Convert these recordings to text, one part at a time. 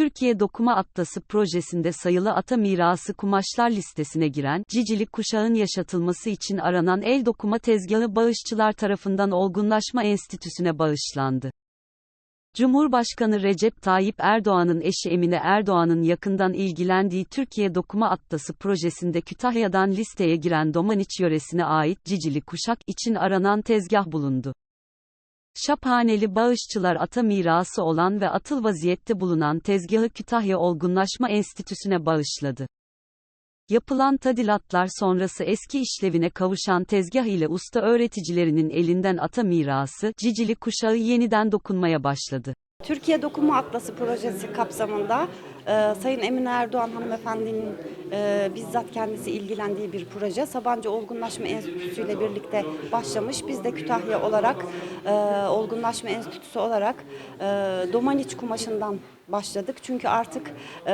Türkiye Dokuma Atlası projesinde sayılı ata mirası kumaşlar listesine giren, Cicili kuşağın yaşatılması için aranan el dokuma tezgahı bağışçılar tarafından Olgunlaşma Enstitüsü'ne bağışlandı. Cumhurbaşkanı Recep Tayyip Erdoğan'ın eşi Emine Erdoğan'ın yakından ilgilendiği Türkiye Dokuma Atlası projesinde Kütahya'dan listeye giren Domaniç yöresine ait Cicili kuşak için aranan tezgah bulundu. Şaphaneli bağışçılar ata mirası olan ve atıl vaziyette bulunan tezgahı Kütahya Olgunlaşma Enstitüsü'ne bağışladı. Yapılan tadilatlar sonrası eski işlevine kavuşan tezgah ile usta öğreticilerinin elinden ata mirası, Cicili kuşağı yeniden dokunmaya başladı. Türkiye Dokuma Atlası projesi kapsamında e, Sayın Emine Erdoğan hanımefendinin e, bizzat kendisi ilgilendiği bir proje. Sabancı Olgunlaşma Enstitüsü ile birlikte başlamış. Biz de Kütahya olarak, e, Olgunlaşma Enstitüsü olarak e, Domaniç kumaşından başladık. Çünkü artık e,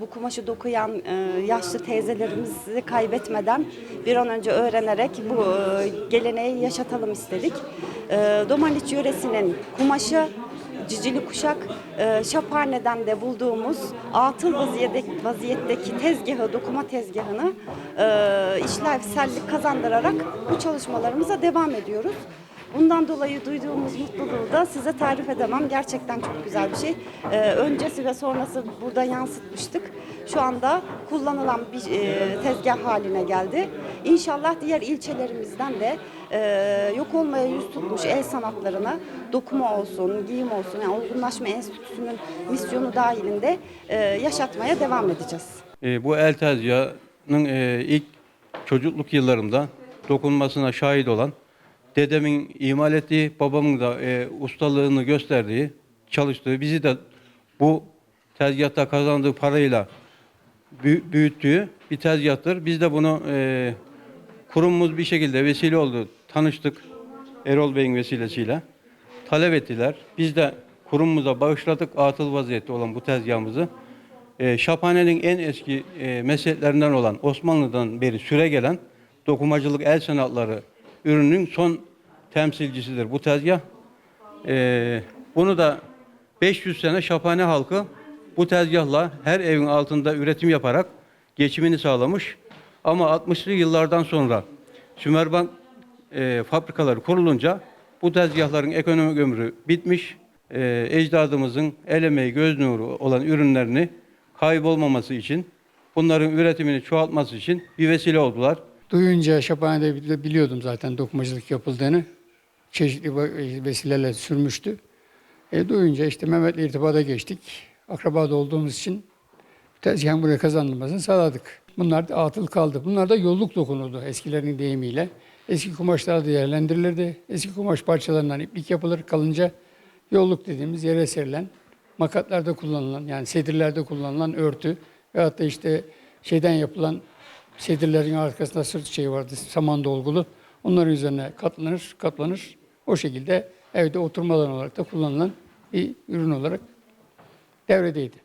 bu kumaşı dokuyan e, yaşlı teyzelerimizi kaybetmeden bir an önce öğrenerek bu e, geleneği yaşatalım istedik. E, Domaniç yöresinin kumaşı Cicili Kuşak e, Şaphane'den de bulduğumuz atıl vaziyetteki, tezgahı, dokuma tezgahını e, işlevsellik kazandırarak bu çalışmalarımıza devam ediyoruz. Bundan dolayı duyduğumuz mutluluğu da size tarif edemem. Gerçekten çok güzel bir şey. E, öncesi ve sonrası burada yansıtmıştık. Şu anda kullanılan bir e, tezgah haline geldi. İnşallah diğer ilçelerimizden de e, yok olmaya yüz tutmuş el sanatlarına dokuma olsun, giyim olsun, yani Olgunlaşma Enstitüsü'nün misyonu dahilinde e, yaşatmaya devam edeceğiz. E, bu el tezgahının e, ilk çocukluk yıllarımda dokunmasına şahit olan, dedemin imal ettiği, babamın da e, ustalığını gösterdiği, çalıştığı, bizi de bu tezgahta kazandığı parayla büyü- büyüttüğü bir tezgahtır. Biz de bunu e, kurumumuz bir şekilde vesile oldu, tanıştık Erol Bey'in vesilesiyle. Talep ettiler. Biz de kurumumuza bağışladık atıl vaziyette olan bu tezgahımızı. E, Şaphane'nin en eski e, mesleklerinden olan Osmanlı'dan beri süre gelen dokumacılık el sanatları ürünün son temsilcisidir bu tezgah. E, bunu da 500 sene Şaphane halkı bu tezgahla her evin altında üretim yaparak geçimini sağlamış. Ama 60'lı yıllardan sonra Sümerbank e, fabrikaları kurulunca bu tezgahların ekonomik ömrü bitmiş. E, ecdadımızın el emeği, göz nuru olan ürünlerini kaybolmaması için, bunların üretimini çoğaltması için bir vesile oldular. Duyunca Şaphane'de biliyordum zaten dokumacılık yapıldığını. Çeşitli vesilelerle sürmüştü. E, duyunca işte Mehmet'le irtibata geçtik. Akrabada olduğumuz için tezgahın buraya kazanılmasını sağladık. Bunlar da atıl kaldı. Bunlar da yolluk dokunurdu eskilerin deyimiyle. Eski kumaşlar değerlendirilirdi. Eski kumaş parçalarından iplik yapılır kalınca yolluk dediğimiz yere serilen makatlarda kullanılan yani sedirlerde kullanılan örtü veyahut da işte şeyden yapılan sedirlerin arkasında sırt şeyi vardı saman dolgulu. Onların üzerine katlanır, katlanır. O şekilde evde oturma alanı olarak da kullanılan bir ürün olarak devredeydi.